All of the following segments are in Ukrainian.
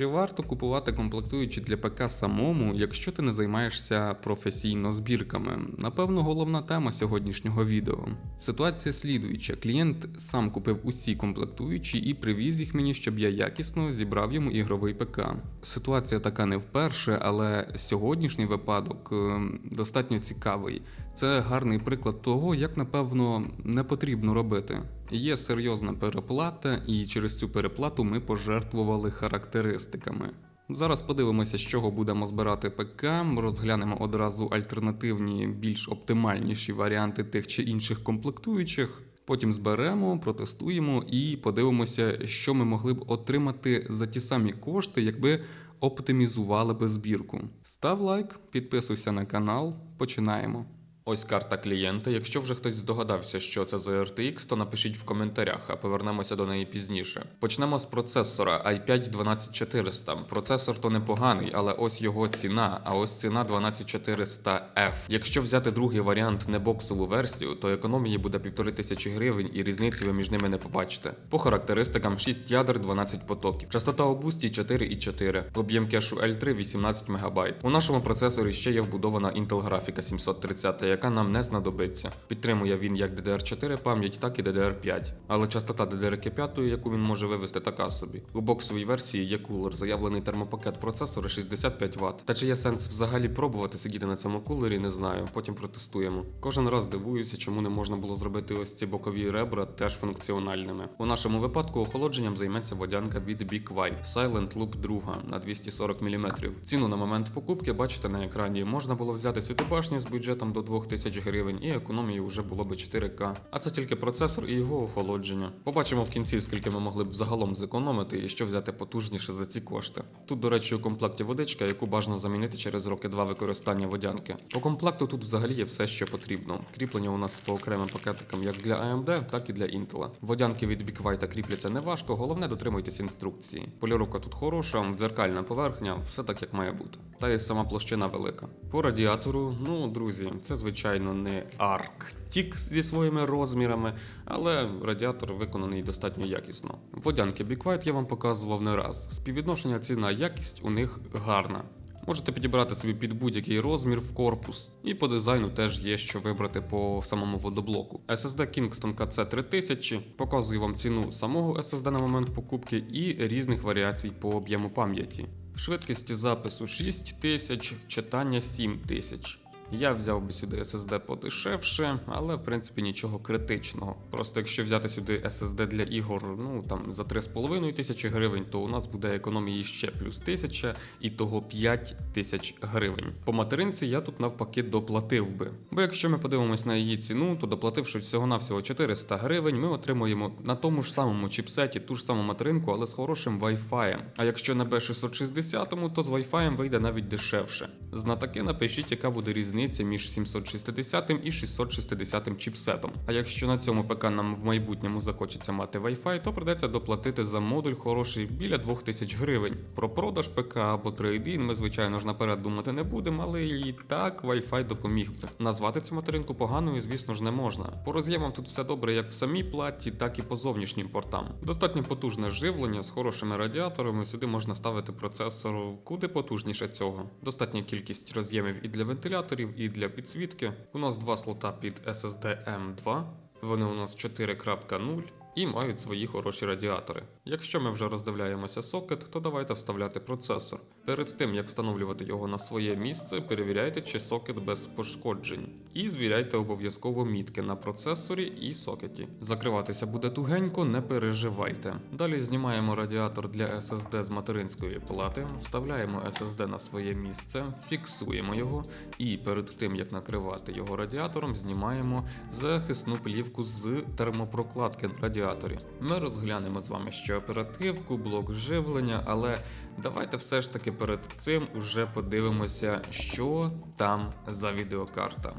Чи варто купувати комплектуючі для ПК самому, якщо ти не займаєшся професійно збірками? Напевно, головна тема сьогоднішнього відео. Ситуація слідуюча: клієнт сам купив усі комплектуючі і привіз їх мені, щоб я якісно зібрав йому ігровий ПК. Ситуація така не вперше, але сьогоднішній випадок е, достатньо цікавий. Це гарний приклад того, як напевно не потрібно робити. Є серйозна переплата, і через цю переплату ми пожертвували характеристиками. Зараз подивимося, з чого будемо збирати ПК, розглянемо одразу альтернативні, більш оптимальніші варіанти тих чи інших комплектуючих. Потім зберемо, протестуємо і подивимося, що ми могли б отримати за ті самі кошти, якби оптимізували би збірку. Став лайк, підписуйся на канал, починаємо. Ось карта клієнта. Якщо вже хтось здогадався, що це за RTX, то напишіть в коментарях, а повернемося до неї пізніше. Почнемо з процесора i5 12400. Процесор то непоганий, але ось його ціна, а ось ціна 12400F. Якщо взяти другий варіант, не боксову версію, то економії буде 1500 гривень і різниці ви між ними не побачите. По характеристикам 6 ядер, 12 потоків. Частота у бусті 4,4. Об'єм кешу L3 18 МБ. У нашому процесорі ще є вбудована Intel графіка 730, яка нам не знадобиться. Підтримує він як DDR4 пам'ять, так і DDR5. Але частота DDR5, яку він може вивести, така собі. У боксовій версії є кулер, заявлений термопакет процесора 65 Вт. Та чи є сенс взагалі пробувати сидіти на цьому кулері, не знаю. Потім протестуємо. Кожен раз дивуюся, чому не можна було зробити ось ці бокові ребра теж функціональними. У нашому випадку охолодженням займеться водянка від White Silent Loop 2 на 240 мм. Ціну на момент покупки бачите на екрані. Можна було взяти сюди башню з бюджетом до 2000 гривень, і економії вже було би 4К. А це тільки процесор і його охолодження. Побачимо в кінці, скільки ми могли б загалом зекономити і що взяти потужніше за ці кошти. Тут, до речі, у комплекті водичка, яку бажано замінити через роки два використання водянки. По комплекту тут взагалі є все, що потрібно. Кріплення у нас по окремим пакетикам як для AMD, так і для Intel. Водянки від BigWhite кріпляться неважко, головне дотримуйтесь інструкції. Поліровка тут хороша, дзеркальна поверхня, все так як має бути. Та й сама площина велика. По радіатору, ну друзі, це звичайно не Arctic зі своїми розмірами, але радіатор виконаний достатньо якісно. Водянки Big White я вам показував не раз. Співвідношення ціна якість у них гарна. Можете підібрати собі під будь-який розмір в корпус, і по дизайну теж є що вибрати по самому водоблоку. SSD Kingston KC 3000 показує вам ціну самого SSD на момент покупки і різних варіацій по об'єму пам'яті. Швидкість запису 6000, читання 7000. Я взяв би сюди SSD подешевше, але в принципі нічого критичного. Просто якщо взяти сюди SSD для ігор, ну там за 3,5 тисячі гривень, то у нас буде економії ще плюс тисяча і того 5 тисяч гривень. По материнці я тут навпаки доплатив би. Бо якщо ми подивимось на її ціну, то доплативши всього-навсього 400 гривень, ми отримуємо на тому ж самому чіпсеті ту ж саму материнку, але з хорошим Wi-Fi. А якщо на B660, то з Wi-Fi вийде навіть дешевше. Знатаки напишіть, яка буде різниця між 760 і 660 чіпсетом. А якщо на цьому ПК нам в майбутньому захочеться мати Wi-Fi, то придеться доплатити за модуль хороший біля 2000 гривень. Про продаж ПК або трейдин ми, звичайно ж, наперед думати не будемо, але і так Wi-Fi допоміг би. Назвати цю материнку поганою, звісно ж, не можна. По роз'ємам тут все добре як в самій платі, так і по зовнішнім портам. Достатньо потужне живлення з хорошими радіаторами. Сюди можна ставити процесор куди потужніше цього. Достатня кількість роз'ємів і для вентиляторів, і для підсвітки. У нас два слота під SSD M2. Вони у нас 4.0 і мають свої хороші радіатори. Якщо ми вже роздивляємося сокет, то давайте вставляти процесор. Перед тим як встановлювати його на своє місце, перевіряйте, чи сокет без пошкоджень. І звіряйте обов'язково мітки на процесорі і сокеті. Закриватися буде тугенько, не переживайте. Далі знімаємо радіатор для SSD з материнської плати, вставляємо SSD на своє місце, фіксуємо його, і перед тим як накривати його радіатором, знімаємо захисну плівку з термопрокладки на радіаторі. Ми розглянемо з вами ще оперативку, блок живлення, але давайте все ж таки перед цим уже подивимося, що там за відеокарта.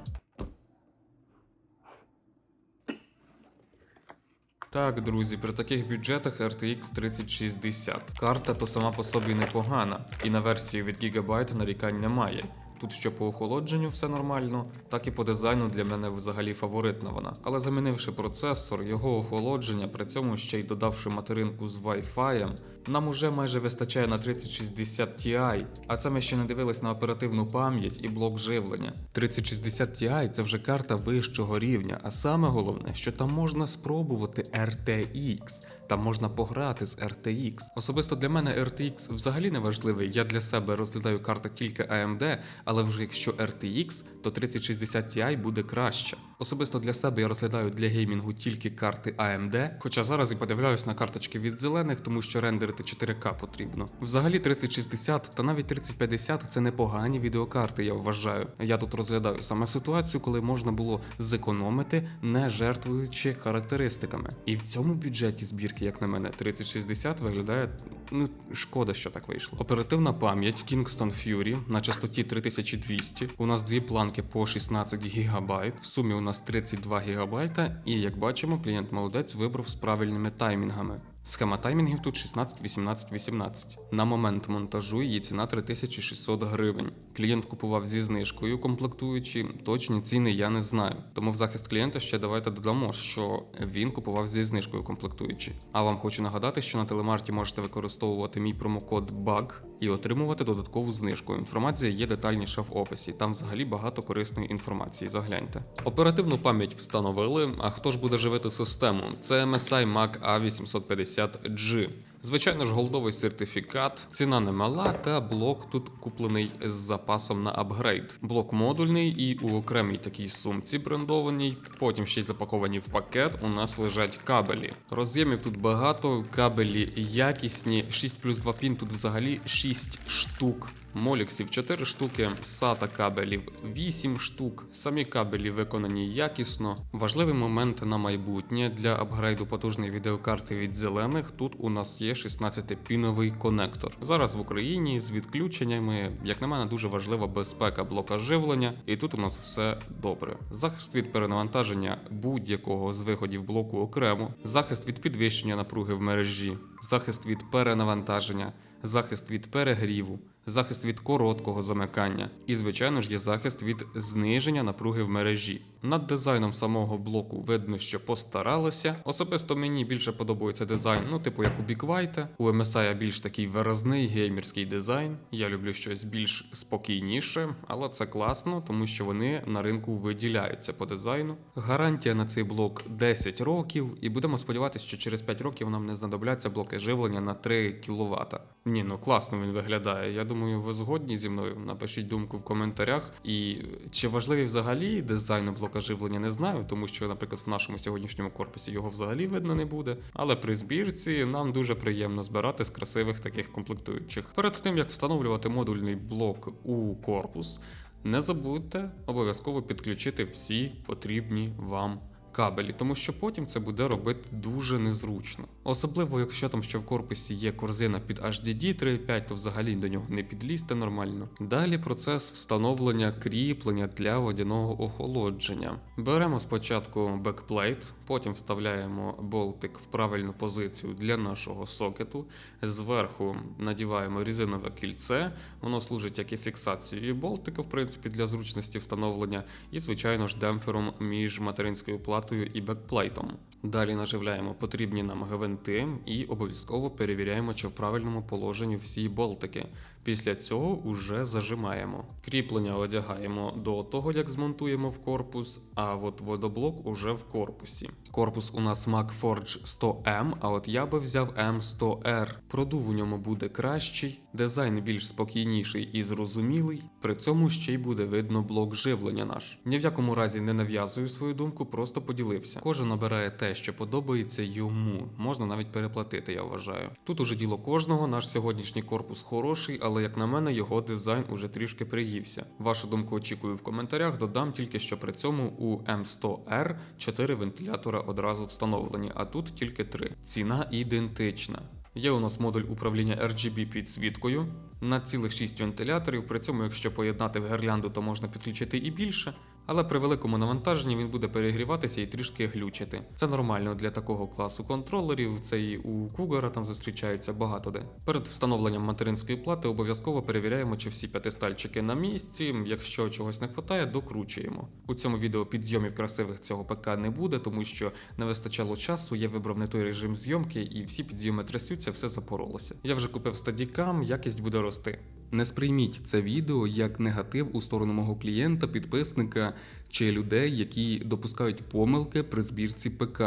Так, друзі, при таких бюджетах RTX 3060. Карта то сама по собі непогана, і на версію від Gigabyte нарікань немає. Тут що по охолодженню все нормально, так і по дизайну для мене взагалі фаворитна вона. Але замінивши процесор, його охолодження, при цьому ще й додавши материнку з Wi-Fi, нам уже майже вистачає на 3060 Ti, а це ми ще не дивились на оперативну пам'ять і блок живлення. 3060 Ti це вже карта вищого рівня, а саме головне, що там можна спробувати RTX. Там можна пограти з RTX. Особисто для мене RTX взагалі не важливий. Я для себе розглядаю карти тільки AMD, але вже якщо RTX, то 3060 Ti буде краще. Особисто для себе я розглядаю для геймінгу тільки карти AMD, хоча зараз і подивляюсь на карточки від зелених, тому що рендерити 4К потрібно. Взагалі 3060 та навіть 3050 це непогані відеокарти, я вважаю. Я тут розглядаю саме ситуацію, коли можна було зекономити, не жертвуючи характеристиками. І в цьому бюджеті збірки, як на мене, 3060 виглядає ну шкода, що так вийшло. Оперативна пам'ять Kingston Fury на частоті 3200. У нас дві планки по 16 ГБ. В сумі у нас 32 ГБ. І як бачимо, клієнт молодець вибрав з правильними таймінгами. Схема таймінгів тут 16, 18, 18. На момент монтажу її ціна 3600 гривень. Клієнт купував зі знижкою, комплектуючи. Точні ціни я не знаю. Тому в захист клієнта ще давайте додамо, що він купував зі знижкою комплектуючи. А вам хочу нагадати, що на телемарті можете використовувати мій промокод BUG і отримувати додаткову знижку. Інформація є детальніша в описі. Там взагалі багато корисної інформації. Загляньте. Оперативну пам'ять встановили. А хто ж буде живити систему? Це MSI Mac A850G. Звичайно ж, голдовий сертифікат, ціна немала, та блок тут куплений з запасом на апгрейд. Блок модульний і у окремій такій сумці брендованій. Потім ще й запаковані в пакет. У нас лежать кабелі. Роз'ємів тут багато, кабелі якісні. 6 плюс 2 пін тут взагалі 6 штук. Моліксів 4 штуки, SATA кабелів 8 штук. Самі кабелі виконані якісно. Важливий момент на майбутнє для апгрейду потужної відеокарти від зелених. Тут у нас є 16-піновий конектор. Зараз в Україні з відключеннями, як на мене, дуже важлива безпека блока живлення, і тут у нас все добре. Захист від перенавантаження будь-якого з виходів блоку окремо, захист від підвищення напруги в мережі, захист від перенавантаження, захист від перегріву захист від короткого замикання, і, звичайно ж, є захист від зниження напруги в мережі. Над дизайном самого блоку видно, що постаралося. Особисто мені більше подобається дизайн, ну, типу як у Біквайта. У MSI більш такий виразний геймерський дизайн. Я люблю щось більш спокійніше, але це класно, тому що вони на ринку виділяються по дизайну. Гарантія на цей блок 10 років, і будемо сподіватися, що через 5 років нам не знадобляться блоки живлення на 3 кВт. Ні, ну класно він виглядає. Я думаю, ви згодні зі мною. Напишіть думку в коментарях. І чи важливий взагалі дизайн блока живлення, не знаю, тому що, наприклад, в нашому сьогоднішньому корпусі його взагалі видно не буде. Але при збірці нам дуже приємно збирати з красивих таких комплектуючих. Перед тим як встановлювати модульний блок у корпус, не забудьте обов'язково підключити всі потрібні вам кабелі, тому що потім це буде робити дуже незручно. Особливо, якщо там ще в корпусі є корзина під HDD 3.5, то взагалі до нього не підлізти нормально. Далі процес встановлення кріплення для водяного охолодження. Беремо спочатку бекплейт, потім вставляємо болтик в правильну позицію для нашого сокету. Зверху надіваємо різинове кільце, воно служить як і фіксацією болтика, в принципі, для зручності встановлення, і, звичайно ж, демпфером між материнською платою і бекплейтом. Далі наживляємо потрібні нам гвинти і обов'язково перевіряємо, чи в правильному положенні всі болтики. Після цього уже зажимаємо. Кріплення одягаємо до того, як змонтуємо в корпус, а от водоблок уже в корпусі. Корпус у нас MacForge 100M, а от я би взяв M100R. Продув у ньому буде кращий, дизайн більш спокійніший і зрозумілий. При цьому ще й буде видно блок живлення наш. Ні в якому разі не нав'язую свою думку, просто поділився. Кожен обирає те, що подобається йому. Можна навіть переплатити, я вважаю. Тут уже діло кожного. Наш сьогоднішній корпус хороший, але як на мене, його дизайн уже трішки приївся. Вашу думку очікую в коментарях. Додам тільки, що при цьому у M100R 4 вентилятора одразу встановлені, а тут тільки 3. Ціна ідентична. Є у нас модуль управління RGB підсвіткою на цілих 6 вентиляторів. При цьому, якщо поєднати в гірлянду, то можна підключити і більше. Але при великому навантаженні він буде перегріватися і трішки глючити. Це нормально для такого класу контролерів. Це і у Cougar там зустрічається багато де. Перед встановленням материнської плати обов'язково перевіряємо, чи всі п'ятистальчики на місці. Якщо чогось не вистачає, докручуємо. У цьому відео підйомів красивих цього ПК не буде, тому що не вистачало часу. Я вибрав не той режим зйомки, і всі підйоми трясуться, все запоролося. Я вже купив стадікам, якість буде рости. Не сприйміть це відео як негатив у сторону мого клієнта, підписника чи людей, які допускають помилки при збірці ПК.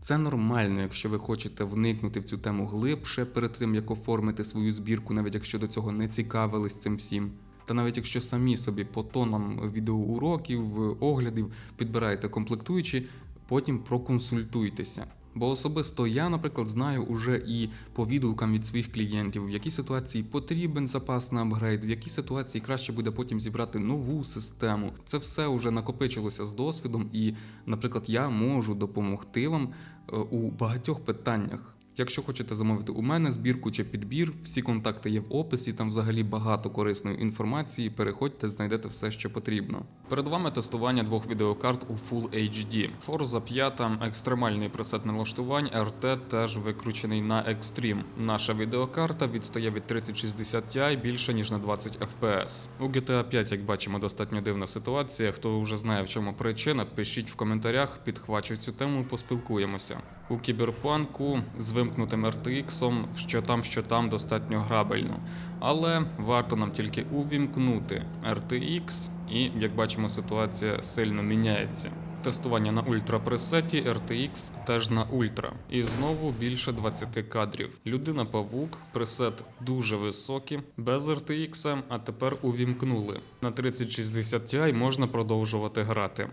Це нормально, якщо ви хочете вникнути в цю тему глибше перед тим, як оформити свою збірку, навіть якщо до цього не цікавились цим всім. Та навіть якщо самі собі по тонам відеоуроків, оглядів підбираєте комплектуючі, потім проконсультуйтеся. Бо особисто я, наприклад, знаю уже і по відгукам від своїх клієнтів, в якій ситуації потрібен запас на апгрейд, в якій ситуації краще буде потім зібрати нову систему. Це все вже накопичилося з досвідом, і, наприклад, я можу допомогти вам е, у багатьох питаннях. Якщо хочете замовити у мене збірку чи підбір, всі контакти є в описі. Там взагалі багато корисної інформації. Переходьте, знайдете все, що потрібно. Перед вами тестування двох відеокарт у Full HD. Forza 5 екстремальний пресет налаштувань, RT теж викручений на Extreme. Наша відеокарта відстає від 3060 Ti більше ніж на 20 FPS. У GTA 5, як бачимо, достатньо дивна ситуація. Хто вже знає, в чому причина, пишіть в коментарях, підхвачу цю тему, поспілкуємося. У кіберпанку з вимкнутим RTX, що там, що там достатньо грабельно. Але варто нам тільки увімкнути RTX, і як бачимо, ситуація сильно міняється. Тестування на ультра пресеті, RTX теж на ультра. І знову більше 20 кадрів. Людина павук, пресет дуже високий, без RTX, а тепер увімкнули. На 3060 Ti можна продовжувати грати.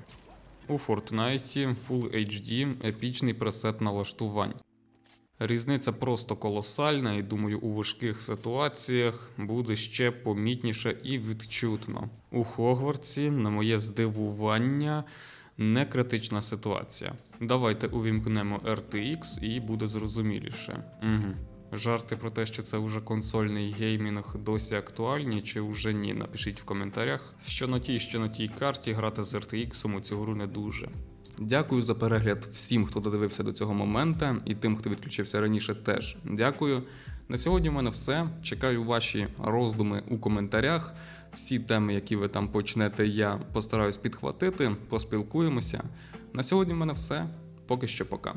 У Fortnite Full HD епічний пресет налаштувань. Різниця просто колосальна, і думаю, у важких ситуаціях буде ще помітніше і відчутно. У Хогвартсі, на моє здивування, не критична ситуація. Давайте увімкнемо RTX і буде зрозуміліше. Угу. Жарти про те, що це вже консольний геймінг досі актуальні, чи вже ні. Напишіть в коментарях. Що на тій, що на тій карті грати з RTX у цю гру не дуже. Дякую за перегляд всім, хто додивився до цього моменту, і тим, хто відключився раніше, теж дякую. На сьогодні в мене все. Чекаю ваші роздуми у коментарях. Всі теми, які ви там почнете, я постараюсь підхватити, поспілкуємося. На сьогодні в мене все. Поки що пока.